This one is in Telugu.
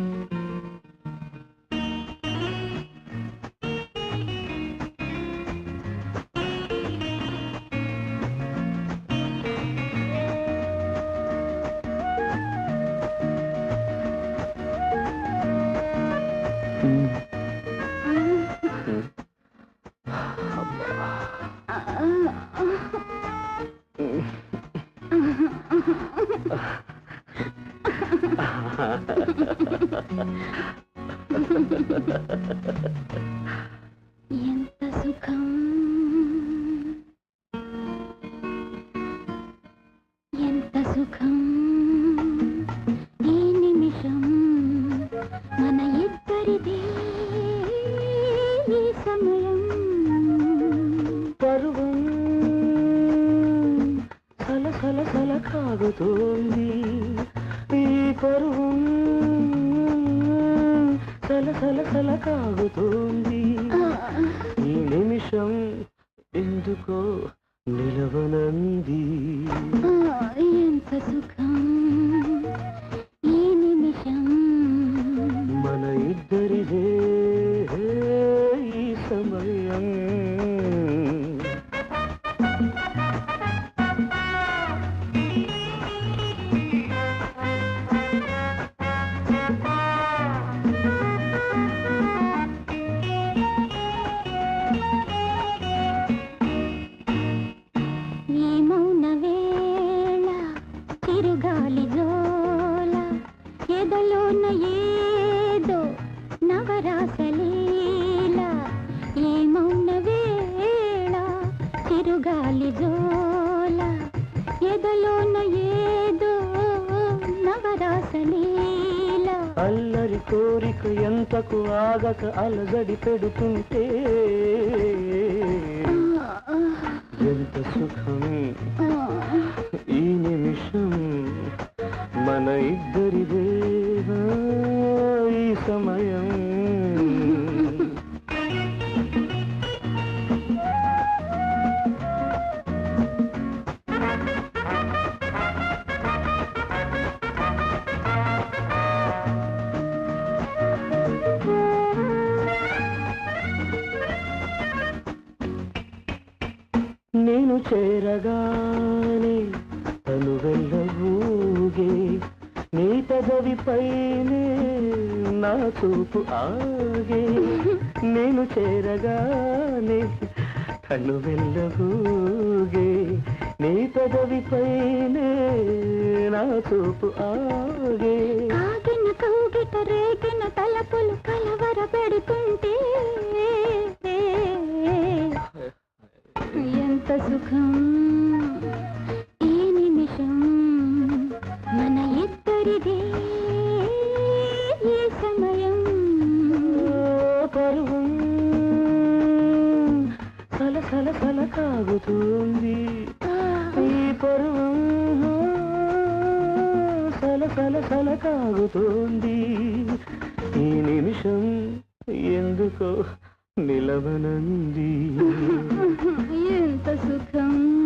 ഉം. ഉം. ഉം. ఎంత సుఖం? ఎంత సుఖం? ఈ నిమిషం మన ఇద్దరిదే ఈ సమయం. పరువం సల సల సల కాగుతోంది. ఈ పరువం సల సల సల కాగుతోంది. ఈ నిమిషం ఎందుకో నిలవనంది. ఈ జోల ఎదలోన ఏదో నవరాసలీల అల్లరి కోరిక ఎంతకు ఆగక అలజడి పెడుతుంటే ఎంత సుఖం ఈ నిమిషం మన ఇద్దరు నేను చేరగానే తను వెళ్ళబూగే నీ పెదవిపైనే నా చూపు ఆగే. నేను చేరగానే తను వెళ్ళబూగే నీ పెదవిపైనే నా చూపు ఆగే. ఆగిన కౌగిట రేగిన తలపులు కలవర పెడుతుంటే సుఖం ఈ నిమిషం మన ఇద్దరిదే ఈ సమయం? పరువం సల సల సల కాగుతుంది. ఈ పరువం సల సల సల కాగుతోంది. ఈ నిమిషం ఎందుకో నిలవనంది. ఎంత సుఖం.